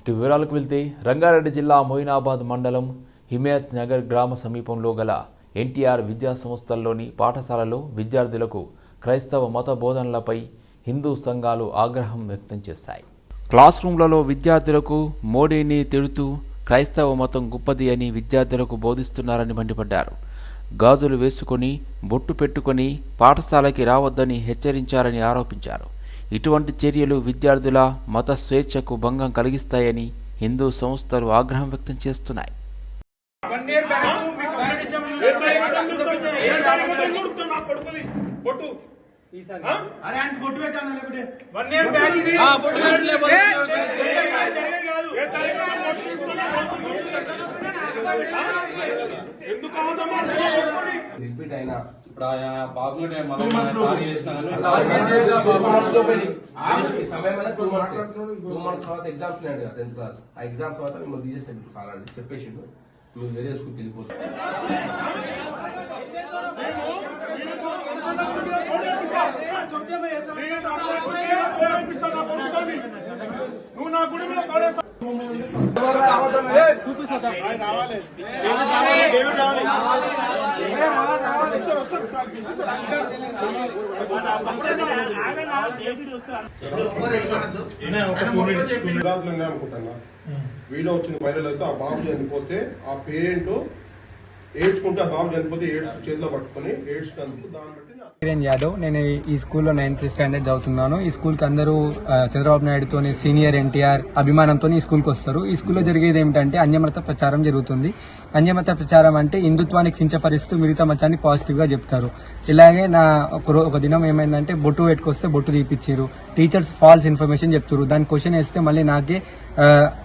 ఇటు వివరాలకు వెళ్తే రంగారెడ్డి జిల్లా మొయినాబాద్ మండలం హిమాయత్ నగర్ గ్రామ సమీపంలో గల ఎన్టీఆర్ విద్యా సంస్థల్లోని పాఠశాలలో విద్యార్థులకు క్రైస్తవ మత బోధనలపై హిందూ సంఘాలు ఆగ్రహం వ్యక్తం చేశాయి. క్లాస్ రూమ్లలో విద్యార్థులకు మోడీని తిడుతూ క్రైస్తవ మతం గొప్పది అని విద్యార్థులకు బోధిస్తున్నారని మండిపడ్డారు. గాజులు వేసుకొని బొట్టు పెట్టుకొని పాఠశాలకి రావద్దని హెచ్చరించారని ఆరోపించారు. ఇటువంటి చర్యలు విద్యార్థుల మత స్వేచ్ఛకు భంగం కలిగిస్తాయని హిందూ సంస్థలు ఆగ్రహం వ్యక్తం చేస్తున్నాయి. ఎందుకు రిపీట్ అయినా ఇప్పుడు ఆయన బాబు మనం Two months ఖాళీ చేసినా కానీ అలా ఖాళీ అయితే చేసినా two బాబు months లోపే. ఈ సమయం మీద టూ మంత్స్. టూ మంత్స్ తర్వాత ఎగ్జామ్స్ ఉన్నాయండి కదా టెన్త్ క్లాస్. ఆ ఎగ్జామ్స్ తర్వాత మిమ్మల్ని తీసేసాడు కాలండి చెప్పేసిండు. మీరు వేరే స్కూల్కి వెళ్ళిపోతారు. నేను నా కొడుకుని ప్రేరేపిస్తా నా కొడుకుని. నువ్వు నా గుడి మీద పడేస్తా గుజరాత్లో ఉన్నాయి అనుకుంటున్నా వీడియో వచ్చిన వైరల్ అయితే ఆ బాబు చనిపోతే ఆ పేరెంట్ ఏడ్చుకుంటే ఆ బాబు చనిపోతే ఏడ్స్ చేతిలో పట్టుకొని ఏడ్చినందుకు దాన్ని బట్టి కిరణ్ యాదవ్. నేను ఈ స్కూల్లో నైన్త్ స్టాండర్డ్ చదువుతున్నాను. ఈ స్కూల్కి అందరూ చంద్రబాబు నాయుడుతో సీనియర్ ఎన్టీఆర్ అభిమానంతో ఈ స్కూల్కి వస్తారు. ఈ స్కూల్లో జరిగేది ఏమిటంటే అన్యమత ప్రచారం జరుగుతుంది. అన్యమత ప్రచారం అంటే హిందుత్వాన్ని కించపరిస్తూ మిగతా మతాన్ని పాజిటివ్గా చెప్తారు. ఇలాగే నా ఒక రో- ఒక దినం ఏమైందంటే బొట్టు పెట్టుకొస్తే బొట్టు తీపిచ్చారు. టీచర్స్ ఫాల్స్ ఇన్ఫర్మేషన్ చెప్తారు దాని క్వశ్చన్ వేస్తే మళ్ళీ నాకే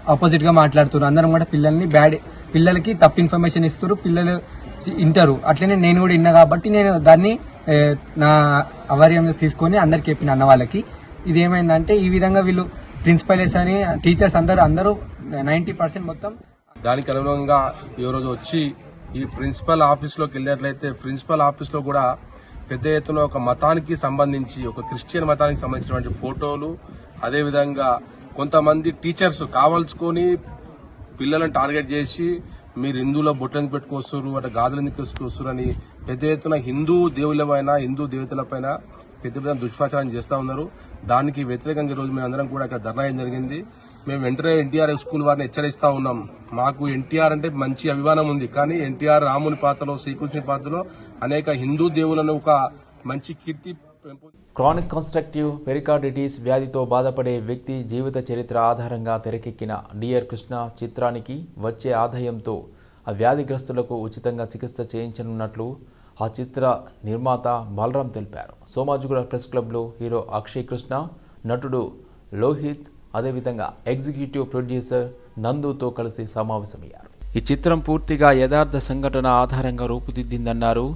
ఆపోజిట్గా అందరం కూడా పిల్లల్ని బ్యాడ్ పిల్లలకి తప్పు ఇన్ఫర్మేషన్ ఇస్తారు పిల్లలు వింటారు అట్లనే నేను కూడా విన్నా కాబట్టి నేను దాన్ని నా అవర్యం తీసుకొని అందరికి చెప్పిన అన్న వాళ్ళకి. ఇది ఏమైందంటే ఈ విధంగా వీళ్ళు ప్రిన్సిపల్స్ అని టీచర్స్ అందరూ అందరూ నైన్టీ పర్సెంట్ మొత్తం దానికి అనుగుణంగా ఈ రోజు వచ్చి ఈ ప్రిన్సిపల్ ఆఫీస్లోకి వెళ్ళినట్లయితే ప్రిన్సిపల్ ఆఫీస్లో కూడా పెద్ద ఎత్తున ఒక మతానికి సంబంధించి ఒక క్రిస్టియన్ మతానికి సంబంధించినటువంటి ఫోటోలు అదేవిధంగా కొంతమంది టీచర్స్ కావాల్చుకొని పిల్లలను టార్గెట్ చేసి మీరు హిందువుల బొట్లు ఎందుకు పెట్టుకొస్తారు అంటే గాజులు ఎందుకు తీసుకొస్తారు అని పెద్ద ఎత్తున హిందూ దేవులపైన హిందూ దేవతలపైన పెద్ద పెద్ద దుష్ప్రచారం చేస్తూ ఉన్నారు. దానికి వ్యతిరేకంగా ఈరోజు మేమందరం కూడా ఇక్కడ ధర్నా జరిగింది. మేము వెంటనే ఎన్టీఆర్ స్కూల్ వారిని హెచ్చరిస్తా ఉన్నాం. మాకు ఎన్టీఆర్ అంటే మంచి అభిమానం ఉంది. కానీ ఎన్టీఆర్ రాముని పాత్రలో శ్రీకృష్ణుని పాత్రలో అనేక హిందూ దేవులను ఒక మంచి కీర్తి క్రానిక్ కన్స్ట్రక్టివ్ పెరికార్డిటీస్ వ్యాధితో బాధపడే వ్యక్తి జీవిత చరిత్ర ఆధారంగా తెరకెక్కిన డియర్ కృష్ణ చిత్రానికి వచ్చే ఆదాయంతో ఆ వ్యాధిగ్రస్తులకు ఉచితంగా చికిత్స చేయించనున్నట్లు ఆ చిత్ర నిర్మాత బలరాం తెలిపారు. సోమాజిగూడ ప్రెస్ క్లబ్లో హీరో అక్షయ్ కృష్ణ నటుడు లోహిత్ అదేవిధంగా ఎగ్జిక్యూటివ్ ప్రొడ్యూసర్ నందుతో కలిసి సమావేశమయ్యారు. ఈ చిత్రం పూర్తిగా యథార్థ సంఘటన ఆధారంగా రూపుదిద్దిందన్నారు.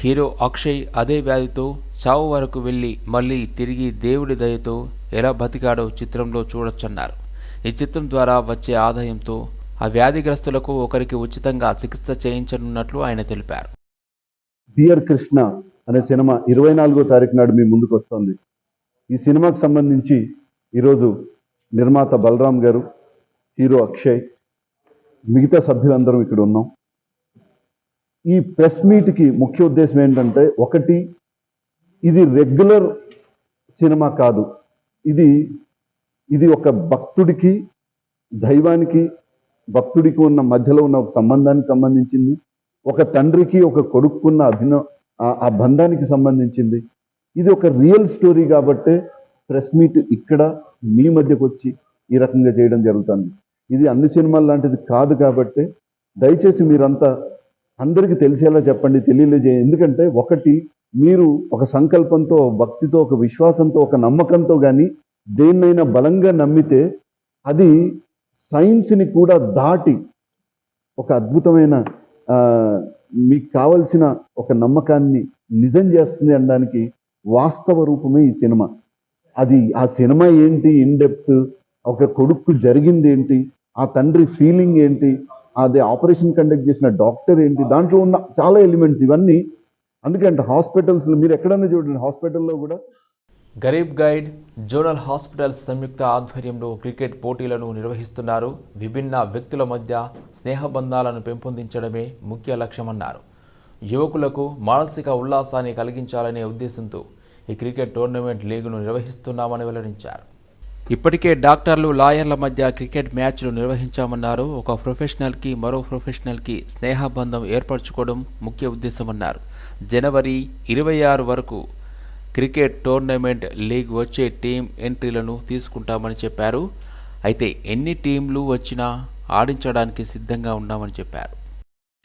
హీరో అక్షయ్ అదే వ్యాధితో చావు వరకు వెళ్ళి మళ్ళీ తిరిగి దేవుడి దయతో ఎలా బతికాడో చిత్రంలో చూడొచ్చన్నారు. ఈ చిత్రం ద్వారా వచ్చే ఆదాయంతో ఆ వ్యాధిగ్రస్తులకు ఒకరికి ఉచితంగా చికిత్స చేయించనున్నట్లు ఆయన తెలిపారు. డియర్ కృష్ణ అనే సినిమా ఇరవై నాలుగో తారీఖు నాడు మీ ముందుకు వస్తుంది. ఈ సినిమాకు సంబంధించి ఈరోజు నిర్మాత బలరాం గారు హీరో అక్షయ్ మిగతా సభ్యులందరం ఇక్కడ ఉన్నాం. ఈ ప్రెస్ మీట్కి ముఖ్య ఉద్దేశం ఏంటంటే ఒకటి ఇది రెగ్యులర్ సినిమా కాదు. ఇది ఇది ఒక భక్తుడికి దైవానికి భక్తుడికి ఉన్న మధ్యలో ఉన్న ఒక సంబంధానికి సంబంధించింది. ఒక తండ్రికి ఒక కొడుకున్న అభిన ఆ- బంధానికి సంబంధించింది. ఇది ఒక రియల్ స్టోరీ కాబట్టే ప్రెస్ మీట్ ఇక్కడ మీ మధ్యకు వచ్చి ఈ రకంగా చేయడం జరుగుతుంది. ఇది అన్ని సినిమాల లాంటిది కాదు కాబట్టి దయచేసి మీరంతా అందరికీ తెలిసేలా చెప్పండి తెలియలేజే. ఎందుకంటే ఒకటి మీరు ఒక సంకల్పంతో భక్తితో ఒక విశ్వాసంతో ఒక నమ్మకంతో కానీ దేన్నైనా బలంగా నమ్మితే అది సైన్స్ని కూడా దాటి ఒక అద్భుతమైన మీకు కావలసిన ఒక నమ్మకాన్ని నిజం చేస్తుంది అనడానికి వాస్తవ రూపమే ఈ సినిమా. అది ఆ సినిమా ఏంటి ఇన్డెప్త్ ఒక కొడుకు జరిగింది ఏంటి ఆ తండ్రి ఫీలింగ్ ఏంటి అది ఆపరేషన్ కండక్ట్ చేసిన డాక్టర్ ఏంటి దాంట్లో ఉన్న చాలా ఎలిమెంట్స్ ఇవన్నీ అందుకంటే హాస్పిటల్స్లో మీరు ఎక్కడన్నా చూడండి హాస్పిటల్లో కూడా. గరీబ్ గైడ్ జోనల్ హాస్పిటల్స్ సంయుక్త ఆధ్వర్యంలో క్రికెట్ పోటీలను నిర్వహిస్తున్నారు. విభిన్న వ్యక్తుల మధ్య స్నేహబంధాలను పెంపొందించడమే ముఖ్య లక్ష్యమన్నారు. యువకులకు మానసిక ఉల్లాసాన్ని కలిగించాలనే ఉద్దేశంతో ఈ క్రికెట్ టోర్నమెంట్ లీగును నిర్వహిస్తున్నామని వెల్లడించారు. ఇప్పటికే డాక్టర్లు లాయర్ల మధ్య క్రికెట్ మ్యాచ్లు నిర్వహించామన్నారు. ఒక ప్రొఫెషనల్కి మరో ప్రొఫెషనల్కి స్నేహబంధం ఏర్పరచుకోవడం ముఖ్య ఉద్దేశమన్నారు. జనవరి ఇరవై ఆరు వరకు క్రికెట్ టోర్నమెంట్ లీగ్ వచ్చే టీం ఎంట్రీలను తీసుకుంటామని చెప్పారు. అయితే ఎన్ని టీంలు వచ్చినా ఆడించడానికి సిద్ధంగా ఉన్నామని చెప్పారు.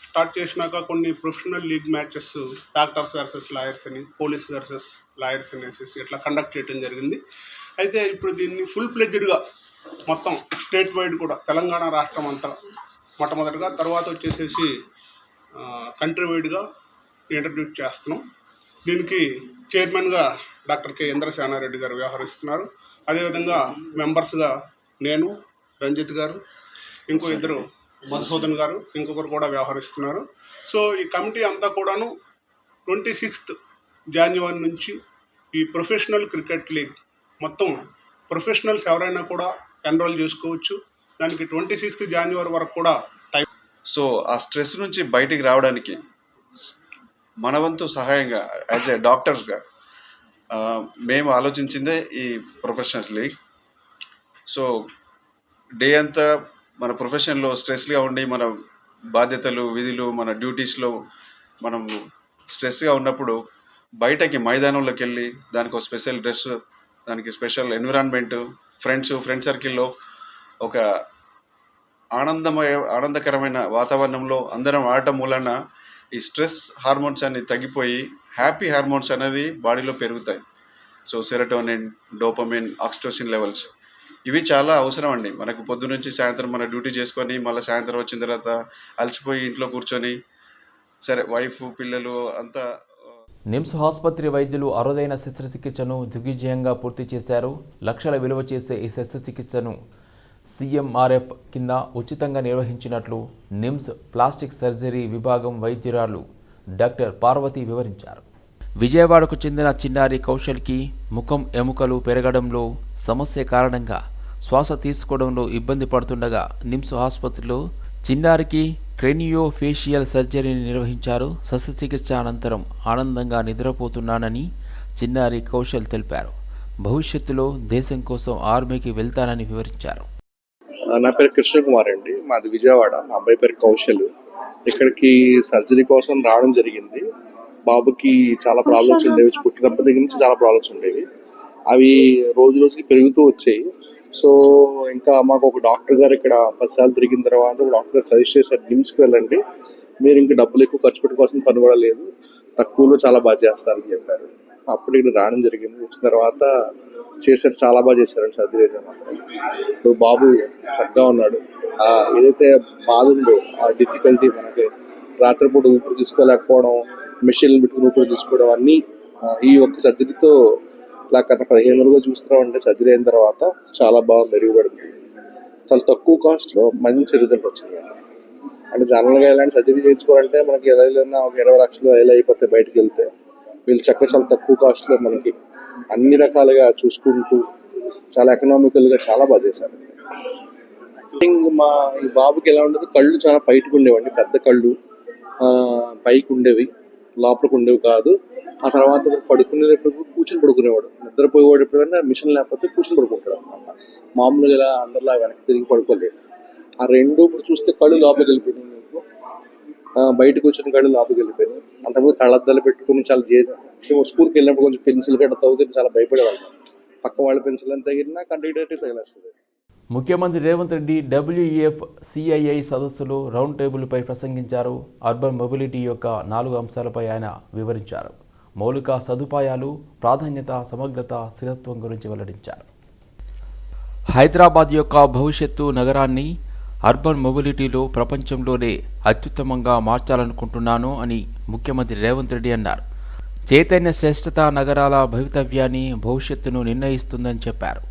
స్టార్ట్ చేసినాక కొన్ని professional league matches doctors versus lawyers అని పోలీస్ వర్సెస్ లాయర్స్ అనేసి ఇట్లా కండక్ట్ చేయడం జరిగింది. అయితే ఇప్పుడు దీన్ని ఫుల్ ప్లెడ్జెడ్గా మొత్తం స్టేట్ వైడ్ కూడా తెలంగాణ రాష్ట్రం అంతా మొట్టమొదటిగా తర్వాత వచ్చేసేసి కంట్రీ వైడ్గా ఇంట్రడ్యూస్ చేస్తున్నాం. దీనికి చైర్మన్గా డాక్టర్ కె ఇంద్రసేనారెడ్డి గారు వ్యవహరిస్తున్నారు. అదేవిధంగా మెంబర్స్గా నేను రంజిత్ గారు ఇంకో ఇద్దరు మధుసూదన్ గారు ఇంకొకరు కూడా వ్యవహరిస్తున్నారు. సో ఈ కమిటీ అంతా కూడాను ట్వంటీ సిక్స్త్ జాన్యువరి నుంచి ఈ ప్రొఫెషనల్ క్రికెట్ లీగ్ మొత్తం ప్రొఫెషనల్స్ ఎవరైనా కూడా ఎన్రోల్ చేసుకోవచ్చు. దానికి ట్వంటీ సిక్స్త్ జాన్యువరి వరకు కూడా టైం సో ఆ స్ట్రెస్ నుంచి బయటికి రావడానికి మన వంతు సహాయంగా యాజ్ ఏ డాక్టర్స్గా మేము ఆలోచించిందే ఈ ప్రొఫెషనల్ లీగ్ సో డే అంతా మన ప్రొఫెషన్లో స్ట్రెస్గా ఉండి మన బాధ్యతలు విధులు మన డ్యూటీస్లో మనం స్ట్రెస్గా ఉన్నప్పుడు బయటకి మైదానంలోకి వెళ్ళి దానికి ఒక స్పెషల్ డ్రెస్ దానికి స్పెషల్ ఎన్విరాన్మెంట్ ఫ్రెండ్స్ ఫ్రెండ్ సర్కిల్లో ఒక ఆనందమయ ఆనందకరమైన వాతావరణంలో అందరం ఆడటం మూలన ఈ స్ట్రెస్ హార్మోన్స్ అన్ని తగ్గిపోయి హ్యాపీ హార్మోన్స్ అనేది బాడీలో పెరుగుతాయి. So serotonin dopamine oxytocin levels ఇవి చాలా అవసరం అండి. మనకు పొద్దు నుంచి సాయంత్రం మన డ్యూటీ చేసుకొని మళ్ళీ సాయంత్రం వచ్చిన తర్వాత అలసిపోయి ఇంట్లో కూర్చొని సరే వైఫ్ పిల్లలు అంతా నిమ్స్ ఆసుపత్రి వైద్యులు అరుదైన శస్త్రచికిత్సను దిగ్విజయంగా పూర్తి చేశారు. లక్షల విలువ చేసే ఈ శస్త్రచికిత్సను సీఎంఆర్ఎఫ్ కింద ఉచితంగా నిర్వహించినట్లు నిమ్స్ ప్లాస్టిక్ సర్జరీ విభాగం వైద్యురాలు డాక్టర్ పార్వతి వివరించారు. విజయవాడకు చెందిన చిన్నారి కౌశల్కి ముఖం ఎముకలు పెరగడంలో సమస్య కారణంగా శ్వాస తీసుకోవడంలో ఇబ్బంది పడుతుండగా నిమ్స్ ఆసుపత్రిలో చిన్నారికి క్రెనియో ఫేషియల్ సర్జరీని నిర్వహించారు. శస్త్రచికిత్స అనంతరం ఆనందంగా నిద్రపోతున్నానని చిన్నారి కౌశల్ తెలిపారు. భవిష్యత్తులో దేశం కోసం ఆర్మీకి వెళ్తానని వివరించారు. నా పేరు కృష్ణ కుమార్ అండి. మాది విజయవాడ. మా అబ్బాయి పేరు కౌశల్. ఇక్కడికి సర్జరీ కోసం రావడం జరిగింది. బాబుకి చాలా ప్రాబ్లమ్స్ ఉండేవి. పుట్టినప్పటి దగ్గర నుంచి చాలా ప్రాబ్లమ్స్ ఉండేవి. అవి రోజు రోజుకి పెరుగుతూ వచ్చాయి. సో ఇంకా మాకు ఒక డాక్టర్ గారు ఇక్కడ పది సార్లు తిరిగిన తర్వాత ఒక డాక్టర్ గారు సజెస్ట్ చేశారు నిమ్స్కి వెళ్ళండి. మీరు ఇంకా డబ్బులు ఎక్కువ ఖర్చు పెట్టుకోవాల్సిన పని కూడా లేదు. తక్కువలో చాలా బాగా చేస్తారని చెప్పారు. అప్పుడు ఇక్కడ రావడం జరిగింది. వచ్చిన తర్వాత చేశారు చాలా బాగా చేశారండి సర్జరీ అయితే మాత్రం. ఇప్పుడు బాబు చక్కగా ఉన్నాడు. ఏదైతే బాధ ఉందో ఆ డిఫికల్టీ మనకి రాత్రిపూట ఊపిరి తీసుకోలేకపోవడం మెషిన్లు పెట్టుకుని ఊపిరి తీసుకోవడం అన్నీ ఈ ఒక్క సర్జరీతో ఇలా గత పదిహేను రోజులుగా చూస్తున్నాం అంటే సర్జరీ అయిన తర్వాత చాలా బాగా మెరుగుపడింది. చాలా తక్కువ కాస్ట్లో మంచి రిజల్ట్ వచ్చింది. అంటే జనరల్గా ఇలాంటి సర్జరీ చేయించుకోవాలంటే మనకి ఎలా వెళ్ళినా ఒక ఇరవై లక్షలు ఎలా అయిపోతే బయటకు వెళ్తే వీళ్ళు చక్కగా చాలా తక్కువ కాస్ట్లో మనకి అన్ని రకాలుగా చూసుకుంటూ చాలా ఎకనామికల్గా చాలా బాగా చేశారు. మా ఈ బాబుకి ఎలా ఉండదు? కళ్ళు చాలా బయటకు ఉండేవండి పెద్ద కళ్ళు. పైకి ఉండేవి లోపలికి ఉండేవి కాదు. ఆ తర్వాత పడుకునేటప్పుడు కూర్చొని పడుకునేవాడు. నిద్రపోయేవాడు ఎప్పుడైనా మిషన్ లేకపోతే కూర్చొని పడుకుంటాడు అనమాట మామూలుగా ఇలా అందరిలా వెనక్కి తిరిగి పడుకోలేడు ఆ రెండు ఇప్పుడు చూస్తే కళ్ళు లోపలికి వెళ్ళిపోయింది బయటకు వచ్చిన కళ్ళు లోపలికి వెళ్ళిపోయాను. అంతకుముందు కళ్ళద్దాలు పెట్టుకుని చాలా స్కూల్కి వెళ్ళినప్పుడు కొంచెం పెన్సిల్ గట్ట తగ్గుతుంది చాలా భయపడేవాళ్ళు. పక్క వాళ్ళ పెన్సిల్ అని తగిలినా కంటిన్యూటీ తగిలేస్తుంది. ముఖ్యమంత్రి రేవంత్ రెడ్డి డబ్ల్యూఈఎఫ్ సిఐఐ సదస్సులో రౌండ్ టేబుల్పై ప్రసంగించారు. అర్బన్ మొబిలిటీ యొక్క నాలుగు అంశాలపై ఆయన వివరించారు. మౌలిక సదుపాయాలు ప్రాధాన్యత సమగ్రత స్థిరత్వం గురించి వెల్లడించారు. హైదరాబాద్ యొక్క భవిష్యత్తు నగరాన్ని అర్బన్ మొబిలిటీలో ప్రపంచంలోనే అత్యుత్తమంగా మార్చాలనుకుంటున్నాను అని ముఖ్యమంత్రి రేవంత్ రెడ్డి అన్నారు. చైతన్య శ్రేష్ఠత నగరాల భవితవ్యాన్ని భవిష్యత్తును నిర్ణయిస్తుందని చెప్పారు.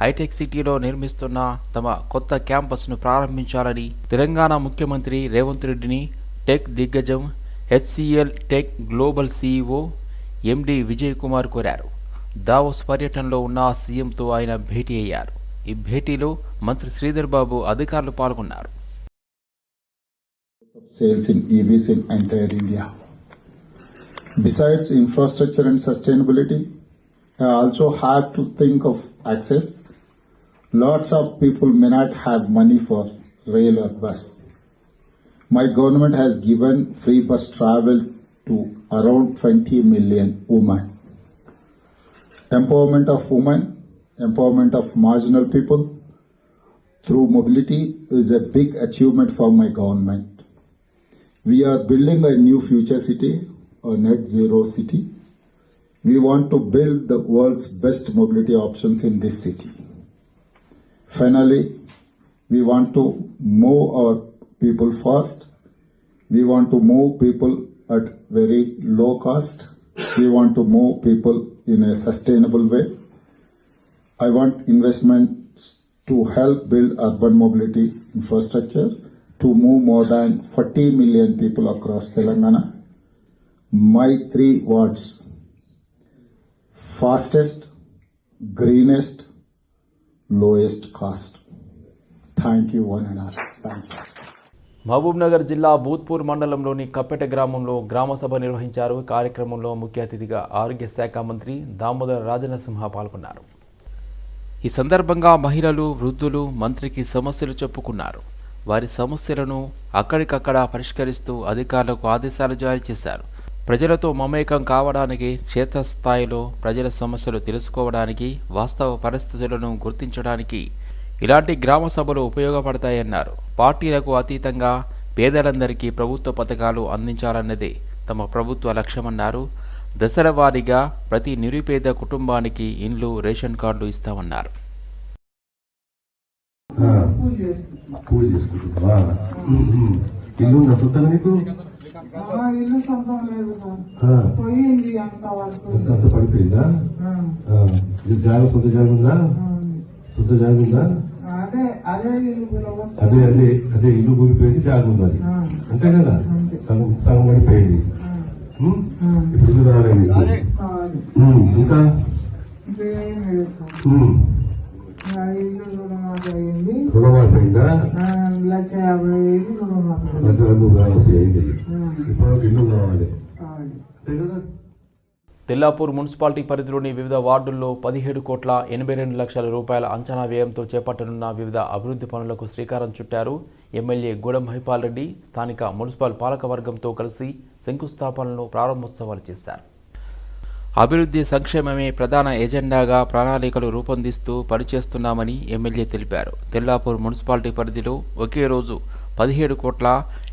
హైటెక్ సిటీలో నిర్మిస్తున్న తమ కొత్త క్యాంపస్ను ప్రారంభించాలని తెలంగాణ ముఖ్యమంత్రి రేవంత్ రెడ్డిని టెక్ దిగ్గజం HCL Tech global CEO MD Vijay Kumar కోరారు. దావోస్ పర్యటనలో ఉన్న సీఎంతో ఆయన భేటీ అయ్యారు. ఈ భేటీలో మంత్రి శ్రీధర్ బాబు అధికారులు పాల్గొన్నారు sales in EVs in entire India. Besides infrastructure and sustainability, I also have to think of access. Lots of people may not have money for rail or bus. My government has given free bus travel to around 20 million women. Empowerment of women, empowerment of marginal people through mobility is a big achievement for my government. We are building a new future city, a net zero city. We want to build the world's best mobility options in this city. Finally, we want to move our people fast. We want to move people at very low cost. We want to move people in a sustainable way. I want investments to help build urban mobility infrastructure to move more than 40 million people across Telangana. My three words fastest, greenest, lowest cost. Thank you, one and all. Thank you. Mahabubnagar జిల్లా భూత్పూర్ మండలంలోని కప్పెట గ్రామంలో గ్రామ సభ నిర్వహించారు కార్యక్రమంలో ముఖ్య అతిథిగా ఆరోగ్య శాఖ మంత్రి దామోదర రాజనసింహ పాల్గొన్నారు ఈ సందర్భంగా మహిళలు వృద్ధులు మంత్రికి సమస్యలు చెప్పుకున్నారు. వారి సమస్యలను అక్కడికక్కడ పరిష్కరిస్తూ అధికారులకు ఆదేశాలు జారీ చేశారు. ప్రజలతో మమేకం కావడానికి క్షేత్రస్థాయిలో ప్రజల సమస్యలు తెలుసుకోవడానికి వాస్తవ పరిస్థితులను గుర్తించడానికి ఇలాంటి గ్రామ సభలు ఉపయోగపడతాయన్నారు. పార్టీలకు అతీతంగా పేదలందరికీ ప్రభుత్వ పథకాలు అందించాలన్నదే తమ ప్రభుత్వ లక్ష్యమన్నారు. దశల వారీగా ప్రతి నిరుపేద కుటుంబానికి ఇండ్లు రేషన్ కార్డులు ఇస్తామన్నారు. పడిపోయిందా? సొంత సొంత అదే అదే అదే అదే అదే ఇల్లు కూలిపోయింది జాగ ఉన్నది అంతే కదా? సగం సగం పడిపోయింది? ఇప్పుడు రాలేదు? ఇంకా? లక్ష యాభై రుణమాఫీ అయింది. ఇప్పుడు ఇల్లు కావాలి అంతే కదా. తెల్లాపూర్ మున్సిపాలిటీ పరిధిలోని వివిధ వార్డుల్లో పదిహేడు కోట్ల ఎనభై రెండు లక్షల రూపాయల అంచనా వ్యయంతో చేపట్టనున్న వివిధ అభివృద్ధి పనులకు శ్రీకారం చుట్టారు ఎమ్మెల్యే గూడెం హైపాల్ రెడ్డి స్థానిక మున్సిపల్ పాలకవర్గంతో కలిసి శంకుస్థాపనలు ప్రారంభోత్సవాలు చేశారు. అభివృద్ధి సంక్షేమమే ప్రధాన ఎజెండాగా ప్రణాళికలు రూపొందిస్తూ పనిచేస్తున్నామని ఎమ్మెల్యే తెలిపారు. తెల్లాపూర్ మున్సిపాలిటీ పరిధిలో ఒకే రోజు పదిహేడు కోట్ల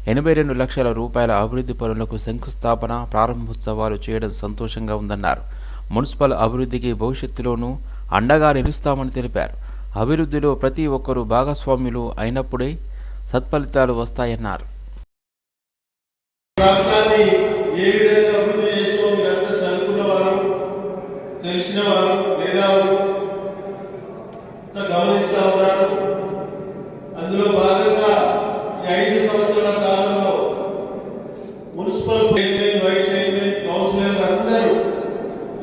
ఎనభై రెండు లక్షల రూపాయల అభివృద్ధి పనులకు శంకుస్థాపన ప్రారంభోత్సవాలు చేయడం సంతోషంగా ఉందన్నారు. మున్సిపల్ అభివృద్ధికి భవిష్యత్తులోనూ అండగా నిలుస్తామని తెలిపారు. అభివృద్ధిలో ప్రతి ఒక్కరూ భాగస్వామ్యులు అయినప్పుడే సత్ఫలితాలు వస్తాయన్నారు. ప్రాంతాన్ని ఏ విధంగా అభివృద్ధి చేసినా మీరంతా చదువుకున్న వారు తెలిసిన వారు మేధావులు అంతా గమనిస్తా ఉన్నారు అందులో భాగంగా ఈ ఐదు సంవత్సరాల కాలంలో municipal chairman vice chairman councillor అందరూ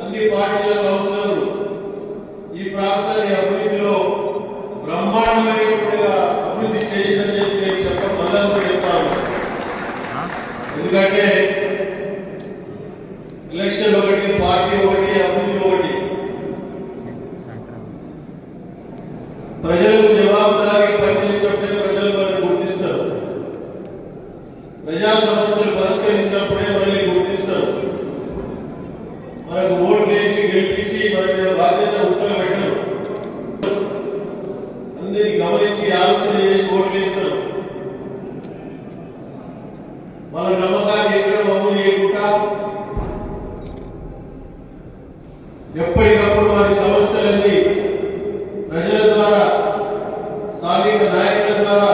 అన్ని పార్టీల కౌన్సిలర్లు ఈ ప్రాంతాన్ని అభివృద్ధిలో బ్రహ్మాండమైనట్టుగా అభివృద్ధి చేసిందని చెప్పి నేను చెప్పడం మళ్ళా కూడా చెప్తాను ఎందుకంటే ఎలక్షన్ ఒకటి పార్టీ ఒకటి అభివృద్ధి ఒకటి ప్రజలకు జవాబుదారీగా పనిచేసినప్పుడే ప్రజలు మనల్ని గుర్తిస్తారు ప్రజా సమస్యలు పరిష్కరించినప్పుడే మనల్ని గుర్తిస్తారు మనకు ఓట్లు వేసి గెలిపించి మన మీద బాధ్యత ఉత్తగా పెట్టరు అందరినీ గమనించి ఆలోచన చేసి ఓట్లు వేస్తారు వాళ్ళ నమ్మకాన్ని ఎక్కడ మమ్మల్ని లేకుండా ఎప్పటికప్పుడు వారి సమస్యలన్నీ ప్రజల ద్వారా స్థానిక నాయకుల ద్వారా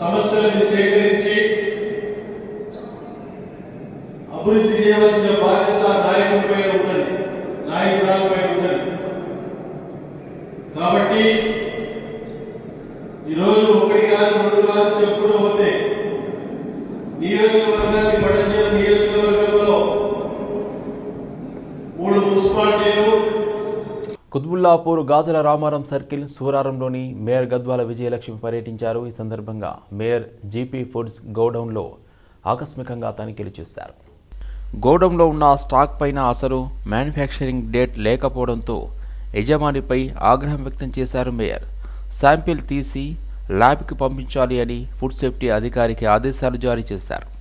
సమస్యలను సేకరించి అభివృద్ధి చేయవలసిన బాధ్యత నాయకుడిపై ఉంటుంది నాయకురాలపై ఉంటుంది కాబట్టి ఈరోజు ఒకటి కాదు రెండు కాదు చెప్పుకుంటూ పోతే నియోజకవర్గాన్ని పట్టణ నియోజకవర్గంలో మూడు మున్సిపాలిటీ కుత్బుల్లాపూర్ గాజుల రామారం సర్కిల్ సూరారంలోని మేయర్ గద్వాల విజయలక్ష్మి పర్యటించారు. ఈ సందర్భంగా మేయర్ జీపీ ఫుడ్స్ గోడౌన్లో ఆకస్మికంగా తనిఖీలు చేశారు. గోడౌన్లో ఉన్న స్టాక్ పైన అసలు మ్యానుఫ్యాక్చరింగ్ డేట్ లేకపోవడంతో యజమానిపై ఆగ్రహం వ్యక్తం చేశారు మేయర్. శాంపిల్ తీసి ల్యాబ్కి పంపించాలి అని ఫుడ్ సేఫ్టీ అధికారికి ఆదేశాలు జారీ చేశారు.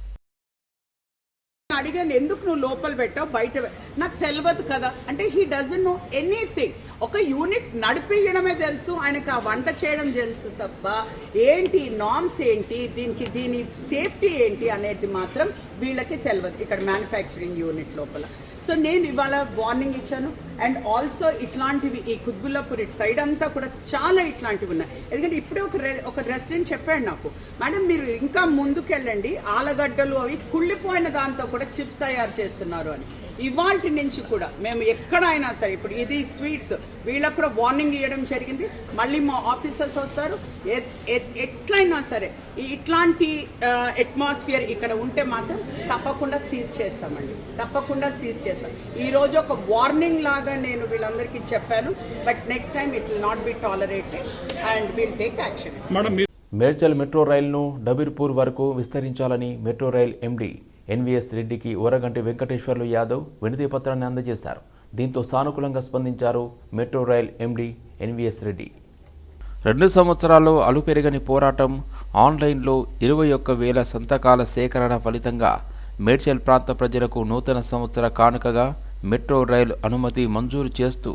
అడిగాను ఎందుకు నువ్వు లోపల పెట్టావు? బయట నాకు తెలియదు కదా. అంటే హీ డజన్ నో ఎనీథింగ్ ఒక యూనిట్ నడిపించడమే తెలుసు ఆయనకు ఆ వంట చేయడం తెలుసు తప్ప ఏంటి నామ్స్ ఏంటి దీనికి దీని సేఫ్టీ ఏంటి అనేది మాత్రం వీళ్ళకి తెలియదు ఇక్కడ మ్యానుఫ్యాక్చరింగ్ యూనిట్ లోపల. సో నేను ఇవాళ వార్నింగ్ ఇచ్చాను. అండ్ ఆల్సో ఇట్లాంటివి ఈ కుత్బుల్లాపూర్ ఇటు సైడ్ అంతా కూడా చాలా ఇట్లాంటివి ఉన్నాయి. ఎందుకంటే ఇప్పుడే ఒక రె- ఒక రెసిడెంట్ చెప్పాడు నాకు మేడం మీరు ఇంకా ముందుకెళ్ళండి. ఆలగడ్డలు అవి కుళ్ళిపోయిన దాంతో కూడా చిప్స్ తయారు చేస్తున్నారు అని. ఇవాల్టి నుంచి కూడా మేము ఎక్కడైనా సరే ఇప్పుడు ఇది స్వీట్స్ వీళ్ళకు కూడా వార్నింగ్ ఇవ్వడం జరిగింది. మళ్ళీ మా ఆఫీసర్స్ వస్తారు. ఎట్లయినా సరే ఇట్లాంటి అట్మాస్ఫియర్ ఇక్కడ ఉంటే మాత్రం తప్పకుండా సీజ్ చేస్తామండి. తప్పకుండా సీజ్ చేస్తాం. ఈ రోజు ఒక వార్నింగ్ లాగా నేను వీళ్ళందరికీ చెప్పాను. But next time it will not be tolerated and will take action Medchal metro రైలును డబీర్పూర్ వరకు విస్తరించాలని మెట్రో రైల్ ఎండీ ఎన్వీఎస్ రెడ్డికి ఊరగంటి వెంకటేశ్వర్లు యాదవ్ వినతి పత్రాన్ని అందజేశారు. దీంతో సానుకూలంగా స్పందించారు metro rail MD NVS Reddy. రెండు సంవత్సరాల్లో అలుపెరగని పోరాటం ఆన్లైన్లో ఇరవై ఒక్క వేల సంతకాల సేకరణ ఫలితంగా మేడ్చల్ ప్రాంత ప్రజలకు నూతన సంవత్సర కానుకగా మెట్రో రైలు అనుమతి మంజూరు చేస్తూ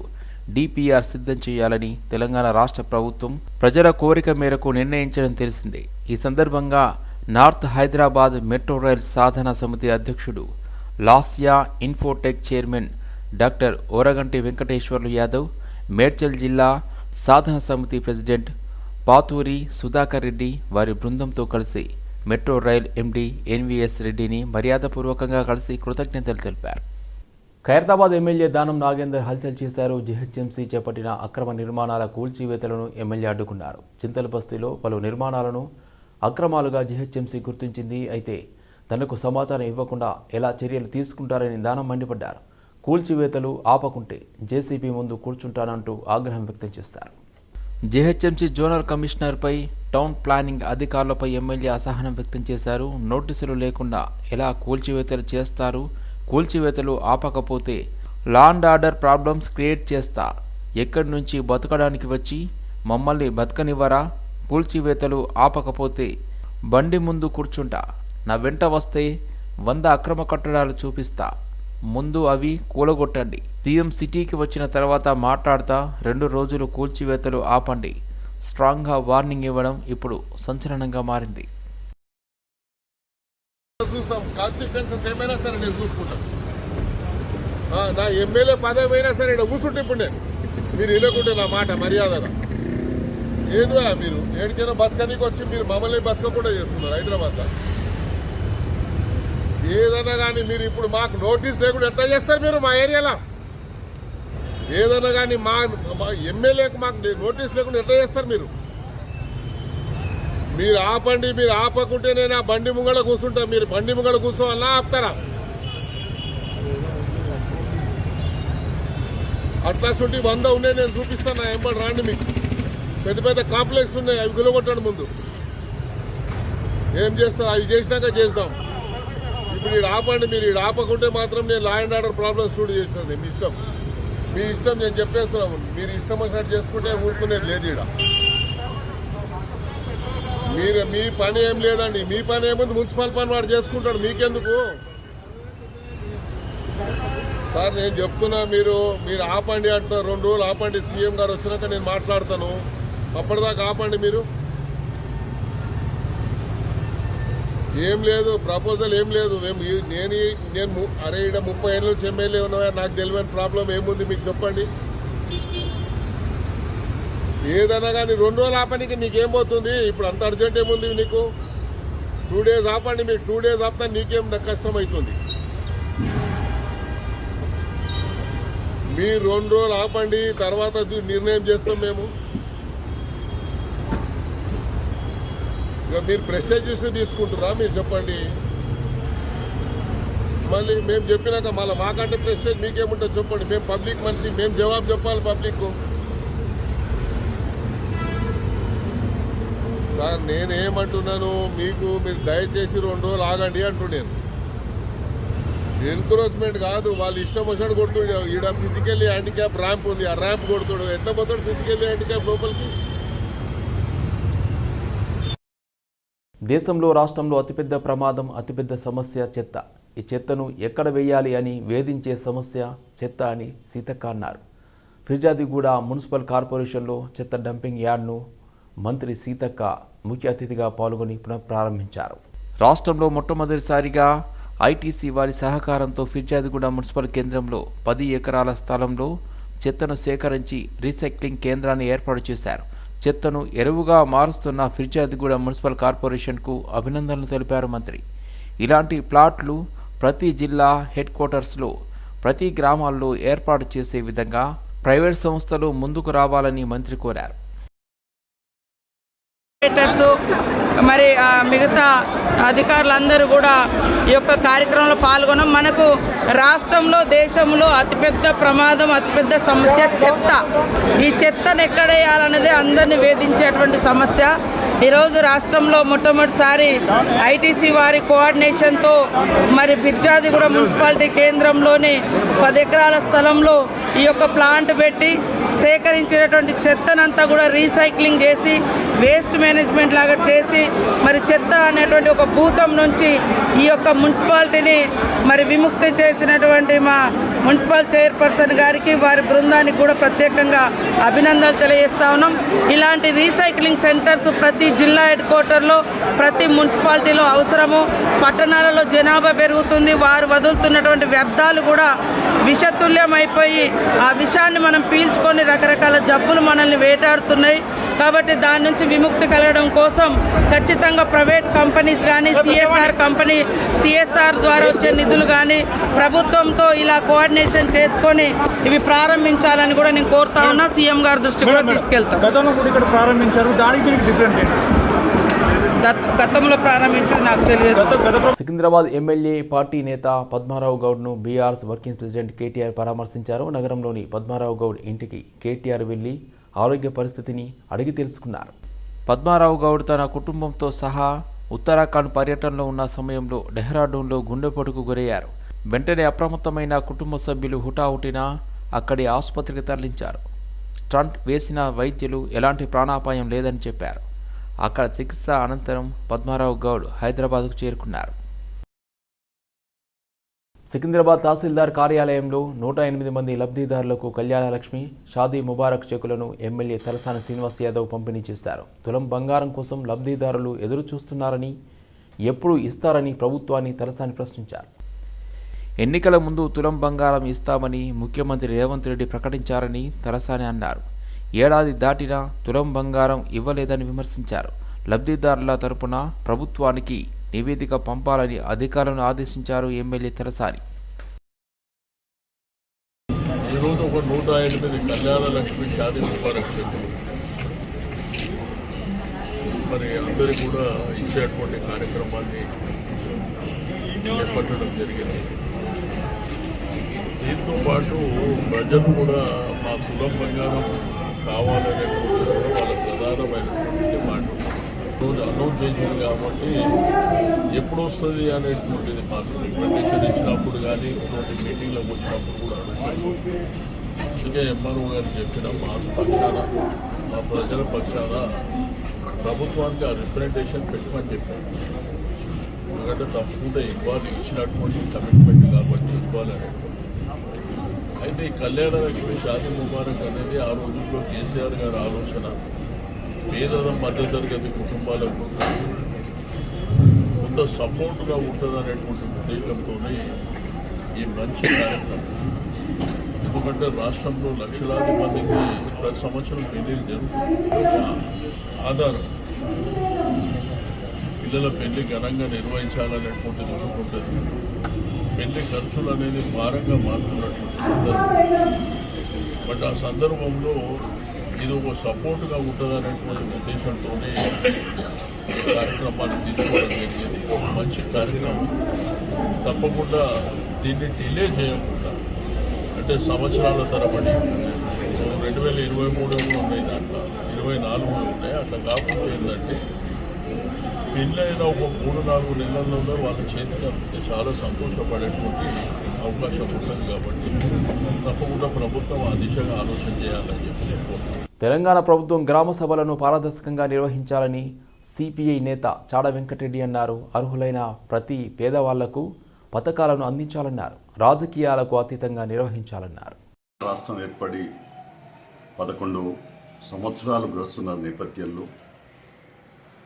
డిపిఆర్ సిద్ధం చేయాలని తెలంగాణ రాష్ట్ర ప్రభుత్వం ప్రజల కోరిక మేరకు నిర్ణయించడం తెలిసిందే. ఈ సందర్భంగా నార్త్ హైదరాబాద్ మెట్రో రైల్ సాధన సమితి అధ్యక్షుడు Lasya Infotech chairman doctor Oraganti Venkateswarlu Yadav Medchal జిల్లా సాధన సమితి ప్రెసిడెంట్ పాతూరి సుధాకర్ రెడ్డి వారి బృందంతో కలిసి మెట్రో రైల్ ఎండీ ఎన్వీఎస్ రెడ్డిని మర్యాదపూర్వకంగా కలిసి కృతజ్ఞతలు తెలిపారు. ఖైరతాబాద్ ఎమ్మెల్యే దానం నాగేందర్ హల్చల్ చేశారు. జిహెచ్ఎంసీ చేపట్టిన అక్రమ నిర్మాణాల కూల్చివేతలను ఎమ్మెల్యే అడ్డుకున్నారు. చింతల బస్తీలో పలు నిర్మాణాలను అక్రమాలుగా జీహెచ్ఎంసీ గుర్తించింది. అయితే తనకు సమాచారం ఇవ్వకుండా ఎలా చర్యలు తీసుకుంటారని దానం మండిపడ్డారు. కూల్చివేతలు ఆపకుంటే జేసీబీ ముందు కూర్చుంటానంటూ ఆగ్రహం వ్యక్తం చేశారు. జీహెచ్ఎంసీ జోనల్ కమిషనర్పై టౌన్ ప్లానింగ్ అధికారులపై ఎమ్మెల్యే అసహనం వ్యక్తం చేశారు. నోటీసులు లేకుండా ఎలా కూల్చివేతలు చేస్తారు? కూల్చివేతలు ఆపకపోతే law and order problems create చేస్తా. ఎక్కడి నుంచి బతకడానికి వచ్చి? మమ్మల్ని బతకనివ్వరా? కూల్చివేతలు ఆపకపోతే బండి ముందు కూర్చుంటా. నా వెంట వస్తే వంద అక్రమ కట్టడాలు చూపిస్తా. ముందు అవి కూలగొట్టండి. సీఎం సిటీకి వచ్చిన తర్వాత మాట్లాడతా. రెండు రోజులు కూల్చివేతలు ఆపండి. స్ట్రాంగ్గా వార్నింగ్ ఇవ్వడం ఇప్పుడు సంచలనంగా మారింది. చూసాం కాన్సిక్వెన్సెస్ ఏమైనా సరే నేను చూసుకుంటాను నా ఎమ్మెల్యే పదవి అయినా సరే కూర్చుంటే ఇప్పుడు నేను. మీరు వినకుంటే నా మాట మర్యాదగా. ఏదో మీరు? ఏడికైనా బతకనికి వచ్చి మీరు మమ్మల్ని బతకకుండా చేస్తున్నారు హైదరాబాద్ ఏదన్నా కానీ మీరు ఇప్పుడు మాకు నోటీస్ లేకుండా ఎట్లా చేస్తారు మీరు మా ఏరియాలో? ఏదన్నా కానీ మా మా ఎమ్మెల్యేకి మాకు నోటీస్ లేకుండా ఎట్లా చేస్తారు మీరు? మీరు ఆపండి మీరు ఆపకుంటే నేను ఆ బండి ముంగళ కూర్చుంటా. మీరు బండి ముంగళ కూర్చోవాలా ఆపుతారా? అట్లా చుట్టి వంద ఉన్నాయి నేను చూపిస్తాను నా ఎంబడి రాండి మీకు. పెద్ద పెద్ద కాంప్లెక్స్ ఉన్నాయి అవి గులగొట్టండి ముందు. ఏం చేస్తారు అవి చేసినాక చేస్తాం. ఇప్పుడు ఈడ ఆపండి మీరు ఈడ ఆపకుంటే మాత్రం నేను లా అండ్ ఆర్డర్ ప్రాబ్లమ్స్ చూడు చేస్తుంది మీ ఇష్టం. మీ ఇష్టం నేను చెప్పేస్తున్నాము మీరు ఇష్టం వచ్చినట్టు చేసుకుంటే ఊరుకునేది లేదు ఈడ. మీరు మీ పని ఏం లేదండి మీ పని ఏముంది మున్సిపల్ పని వాడు చేసుకుంటాడు మీకెందుకు? సార్ నేను చెప్తున్నా మీరు మీరు ఆపండి అంటున్నారు రెండు రోజులు ఆపండి సీఎం గారు వచ్చినాక నేను మాట్లాడతాను. అప్పటిదాకా ఆపండి మీరు. ఏం లేదు ప్రపోజల్ ఏం లేదు. మేము నేను నేను ము- అరే ఈడ ముప్పై ఏళ్ళ నుంచి ఎమ్మెల్యే ఉన్నాయా నాకు తెలియని ప్రాబ్లం ఏముంది మీకు చెప్పండి. ఏదైనా కానీ రెండు రోజులు ఆపడానికి నీకేం పోతుంది? ఇప్పుడు అంత అర్జెంట్ ఏముంది నీకు? టూ డేస్ ఆపండి మీకు టూ డేస్ ఆపితే నీకేం కష్టం అవుతుంది మీరు రెండు రోజులు ఆపండి తర్వాత చూ- నిర్ణయం చేస్తాం మేము. ఇక మీరు ప్రెస్టేజెస్ తీసుకుంటురా మీరు చెప్పండి. మళ్ళీ మేము చెప్పినాక మళ్ళీ మాకంటే ప్రెస్టేజ్ మీకేముంటుంది చెప్పండి. మేము పబ్లిక్ మనిషి మేము జవాబు చెప్పాలి పబ్లిక్ సార్ నేనేమంటున్నాను మీకు మీరు దయచేసి రెండు రోజులు ఆగండి అంటున్నాను ఎన్క్రోచ్మెంట్ కాదు వాళ్ళు ఇష్టం వచ్చినట్టు కొడుతుండే. ఈడ ఫిజికల్లీ హ్యాండిక్యాప్ ర్యాంప్ ఉంది. ఆ ర్యాంప్ కొడుతుడు. ఎట్లా పోతాడు ఫిజికల్లీ హ్యాండిక్యాప్ లోపలికి? దేశంలో రాష్ట్రంలో అతిపెద్ద ప్రమాదం అతిపెద్ద సమస్య చెత్త. ఈ చెత్తను ఎక్కడ వేయాలి అని వేధించే సమస్య చెత్త అని సీతక్క అన్నారు. ఫిర్జాదిగూడ మున్సిపల్ కార్పొరేషన్లో చెత్త డంపింగ్ యార్డ్ను మంత్రి సీతక్క ముఖ్య అతిథిగా పాల్గొని పునఃప్రారంభించారు రాష్ట్రంలో మొట్టమొదటిసారిగా ఐటీసీ వారి సహకారంతో ఫిర్జాదిగూడ మున్సిపల్ కేంద్రంలో పది ఎకరాల స్థలంలో చెత్తను సేకరించి రీసైక్లింగ్ కేంద్రాన్ని ఏర్పాటు చేశారు. చెత్తను ఎరువుగా మారుస్తున్న ఫిర్జాదిగూడ మున్సిపల్ కార్పొరేషన్కు అభినందనలు తెలిపారు మంత్రి. ఇలాంటి ప్లాట్లు ప్రతి జిల్లా హెడ్ క్వార్టర్స్లో ప్రతి గ్రామాల్లో ఏర్పాటు చేసే విధంగా ప్రైవేట్ సంస్థలు ముందుకు రావాలని మంత్రి కోరారు. మరి ఆ, మిగతా అధికారులందరూ కూడా ఈ యొక్క కార్యక్రమంలో పాల్గొనడం మనకు రాష్ట్రంలో దేశంలో అతిపెద్ద ప్రమాదం అతిపెద్ద సమస్య చెత్త. ఈ చెత్తను ఎక్కడ వేయాలన్నది అందరిని వేధించేటువంటి సమస్య. ఈరోజు రాష్ట్రంలో మొట్టమొదటిసారి ఐటీసీ వారి కోఆర్డినేషన్తో మరి ఫిర్జాదిగూడ మున్సిపాలిటీ కేంద్రంలోని పది ఎకరాల స్థలంలో ఈ యొక్క ప్లాంట్ పెట్టి సేకరించినటువంటి చెత్తనంతా కూడా రీసైక్లింగ్ చేసి వేస్ట్ మేనేజ్మెంట్ లాగా చేసి మరి చెత్త అనేటువంటి ఒక భూతం నుంచి ఈ యొక్క మున్సిపాలిటీని మరి విముక్తి చేసినటువంటి మా మున్సిపల్ చైర్పర్సన్ గారికి వారి బృందానికి కూడా ప్రత్యేకంగా అభినందనలు తెలియజేస్తా ఉన్నాం. ఇలాంటి రీసైక్లింగ్ సెంటర్స్ ప్రతి జిల్లా హెడ్ క్వార్టర్లో ప్రతి మున్సిపాలిటీలో అవసరము. పట్టణాలలో జనాభా పెరుగుతుంది వారు వదులుతున్నటువంటి వ్యర్థాలు కూడా విషతుల్యం అయిపోయి ఆ విషాన్ని మనం పీల్చుకొని రకరకాల జబ్బులు మనల్ని వేటాడుతున్నాయి. కాబట్టి దాని నుంచి విముక్తి కలగడం కోసం ఖచ్చితంగా ప్రైవేట్ కంపెనీస్ కానీ సిఎస్ఆర్ కంపెనీ సిఎస్ఆర్ ద్వారా వచ్చే నిధులు కానీ ప్రభుత్వంతో ఇలా కోఆర్డినేషన్ చేసుకొని ఇవి ప్రారంభించాలని కూడా నేను కోరుతా ఉన్నా. సీఎం గారి దృష్టి కూడా తీసుకెళ్తాం. గతంలో కూడా ఇక్కడ ప్రారంభించారు. దానికి డిఫరెంట్ గతంలో ప్రారంభించింది నాకు తెలియదు. సికింద్రాబాద్ ఎమ్మెల్యే పార్టీ నేత పద్మారావు గౌడ్ను బీఆర్ఎస్ వర్కింగ్ ప్రెసిడెంట్ కేటీఆర్ పరామర్శించారు. నగరంలోని పద్మారావు గౌడ్ ఇంటికి కేటీఆర్ వెళ్ళి ఆరోగ్య పరిస్థితిని అడిగి తెలుసుకున్నారు. పద్మారావు గౌడ్ తన కుటుంబంతో సహా ఉత్తరాఖండ్ పర్యటనలో ఉన్న సమయంలో డెహ్రాడూన్లో గుండెపోటుకు గురయ్యారు. వెంటనే అప్రమత్తమైన కుటుంబ సభ్యులు హుటాహుటిన అక్కడి ఆసుపత్రికి తరలించారు. స్టంట్ వేసిన వైద్యులు ఎలాంటి ప్రాణాపాయం లేదని చెప్పారు. అక్కడ చికిత్స అనంతరం పద్మారావు గౌడ్ హైదరాబాద్కు చేరుకున్నారు. సికింద్రాబాద్ తహసీల్దార్ కార్యాలయంలో నూట ఎనిమిది మంది లబ్ధిదారులకు కళ్యాణలక్ష్మి షాదీ ముబారక్ చెక్కులను ఎమ్మెల్యే తలసాని శ్రీనివాస్ యాదవ్ పంపిణీ చేశారు. తులం బంగారం కోసం లబ్ధిదారులు ఎదురు చూస్తున్నారని ఎప్పుడు ఇస్తారని ప్రభుత్వాన్ని తలసాని ప్రశ్నించారు. ఎన్నికల ముందు తులం బంగారం ఇస్తామని ముఖ్యమంత్రి రేవంత్ రెడ్డి ప్రకటించారని తలసాని అన్నారు. ఏడాది దాటినా తులం బంగారం ఇవ్వలేదని విమర్శించారు. లబ్ధిదారుల తరపున ప్రభుత్వానికి నివేదిక పంపాలని అధికారులను ఆదేశించారు ఎమ్మెల్యే తలసాని. ఈరోజు ఒక నూట ఎనిమిది కళ్యాణ లక్ష్మి షాదీ ముబారక్ మరి అందరూ కూడా ఇచ్చేటువంటి కార్యక్రమాన్ని చేపట్టడం జరిగింది. దీంతో పాటు ప్రజలు కూడా మా కులం బంగారం కావాలనేటువంటి వాళ్ళ ప్రధానమైనటువంటి డిమాండ్ రోజు అనౌన్స్ చేసింది కాబట్టి ఎప్పుడు వస్తుంది అనేటువంటిది మాకు రికమెండేషన్ ఇచ్చినప్పుడు కానీ ఇటువంటి మీటింగ్లోకి వచ్చినప్పుడు కూడా అందుకే ఎంఆర్ఓ గారు చెప్పిన మా పక్షాన మా ప్రజల పక్షాన ప్రభుత్వానికి ఆ రిప్రజెంటేషన్ పెట్టమని చెప్పారు. ఎందుకంటే తప్పకుండా ఇవ్వాలి ఇచ్చినటువంటి కమిట్మెంట్ కాబట్టి ఇవ్వాలి అనేటువంటి అయితే ఈ కళ్యాణ లక్ష్మి షాది ముబారక్ అనేది ఆ రోజుల్లో కేసీఆర్ గారి ఆలోచన. పేద మధ్యతరగతి కుటుంబాలకు కొంత సపోర్ట్గా ఉంటుంది అనేటువంటి ఉద్దేశంతోనే ఈ మంచి కార్యక్రమం. ఎందుకంటే రాష్ట్రంలో లక్షలాది మందికి ప్రతి సంవత్సరం పెళ్ళిళ్ళు జరుగుతుంది ఆధారం. పిల్లల పెళ్ళి ఘనంగా నిర్వహించాలనేటువంటిది ఉంటుంది. వెళ్ళే ఖర్చులు అనేది భారంగా మారుతున్నటువంటి సందర్భం. బట్ ఆ సందర్భంలో ఇది ఒక సపోర్ట్గా ఉంటుంది అనేటువంటి ఉద్దేశంతోనే కార్యక్రమాన్ని తీసుకోవడం జరిగింది. ఒక మంచి కార్యక్రమం. తప్పకుండా దీన్ని డిలే చేయకుండా అంటే సంవత్సరాల తరబడి రెండు వేల ఇరవై మూడు ఉన్నాయి దాంట్లో ఇరవై నాలుగు ఉన్నాయి. అట్లా కాకుండా ఏంటంటే పెళ్ళైన ఒక మూడు నాలుగు నెలల్లోనే వాళ్ళ చేతికి అందితే చాలా సంతోషపడేటువంటి అవకాశం ఉంటుంది కాబట్టి తప్పకుండా ప్రభుత్వం ఆ దిశగా ఆలోచన చేయాలని చెప్పి. తెలంగాణ ప్రభుత్వం గ్రామ సభలను పారదర్శకంగా నిర్వహించాలని సిపిఐ నేత చాడ వెంకటరెడ్డి అన్నారు. అర్హులైన ప్రతి పేదవాళ్ళకు పథకాలను అందించాలన్నారు. రాజకీయాలకు అతీతంగా నిర్వహించాలన్నారు. రాష్ట్రం ఏర్పడి పదకొండు సంవత్సరాలు గడుస్తున్న నేపథ్యంలో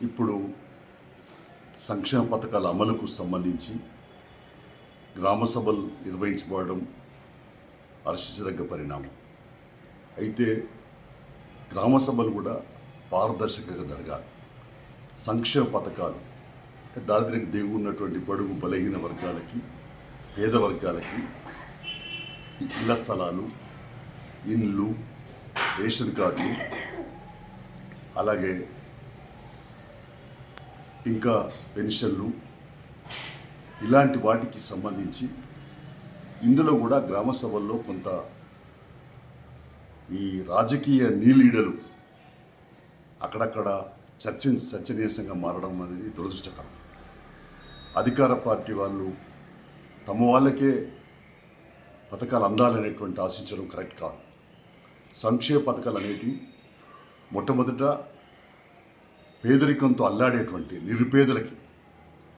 ఇప్పుడు సంక్షేమ పథకాల అమలుకు సంబంధించి గ్రామ సభలు నిర్వహించబడడం హర్షించదగ్గ పరిణామం. అయితే గ్రామ సభలు కూడా పారదర్శకంగా జరగాలి. సంక్షేమ పథకాలు దారిద్ర్యకు దిగు ఉన్నటువంటి బడుగు బలహీన వర్గాలకి పేద వర్గాలకి ఇళ్ళ స్థలాలు ఇండ్లు రేషన్ కార్డులు అలాగే ఇంకా పెన్షన్లు ఇలాంటి వాటికి సంబంధించి ఇందులో కూడా గ్రామ సభల్లో కొంత ఈ రాజకీయ నీలీడలు అక్కడక్కడ చర్చ చర్చనీయాంశంగా మారడం అనేది దురదృష్టకరం. అధికార పార్టీ వాళ్ళు తమ వాళ్ళకే పథకాలు అందాలనేటువంటి ఆశించడం కరెక్ట్ కాదు. సంక్షేమ పథకాలు అనేటివి మొట్టమొదట పేదరికంతో అల్లాడేటువంటి నిరుపేదలకి